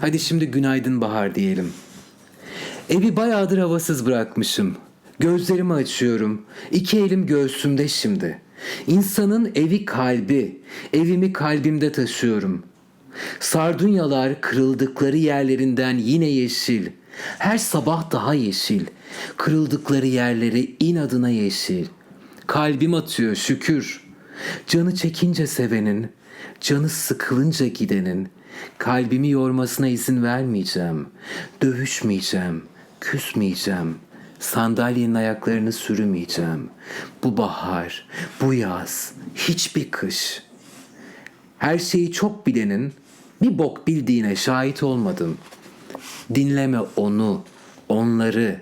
Hadi şimdi günaydın bahar diyelim. Evi bayağıdır havasız bırakmışım. Gözlerimi açıyorum. İki elim göğsümde şimdi. İnsanın evi kalbi. Evimi kalbimde taşıyorum. Sardunyalar kırıldıkları yerlerinden yine yeşil. Her sabah daha yeşil. Kırıldıkları yerleri inadına yeşil. Kalbim atıyor şükür. Canı çekince sevenin, canı sıkılınca gidenin, kalbimi yormasına izin vermeyeceğim. Dövüşmeyeceğim, küsmeyeceğim. Sandalyenin ayaklarını sürümeyeceğim. Bu bahar, bu yaz, hiçbir kış. Her şeyi çok bilenin bir bok bildiğine şahit olmadım. Dinleme onu, onları.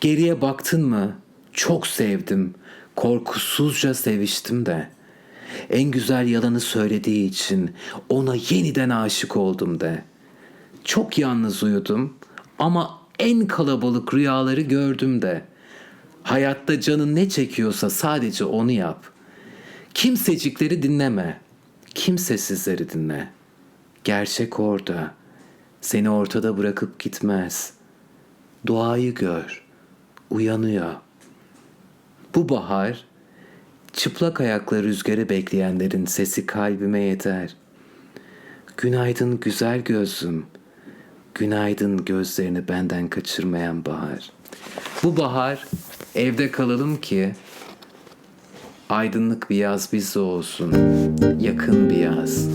Geriye baktın mı? Çok sevdim. Korkusuzca seviştim de. En güzel yalanı söylediği için ona yeniden aşık oldum de. Çok yalnız uyudum ama en kalabalık rüyaları gördüm de. Hayatta canın ne çekiyorsa sadece onu yap. Kimsecikleri dinleme. Kimsesizleri dinle. Gerçek orada. Seni ortada bırakıp gitmez. Doğayı gör. Uyanıyor. Bu bahar çıplak ayakla rüzgarı bekleyenlerin sesi kalbime yeter. Günaydın güzel gözlüm. Günaydın gözlerini benden kaçırmayan bahar. Bu bahar evde kalalım ki aydınlık bir yaz bizde olsun. Yakın bir yaz.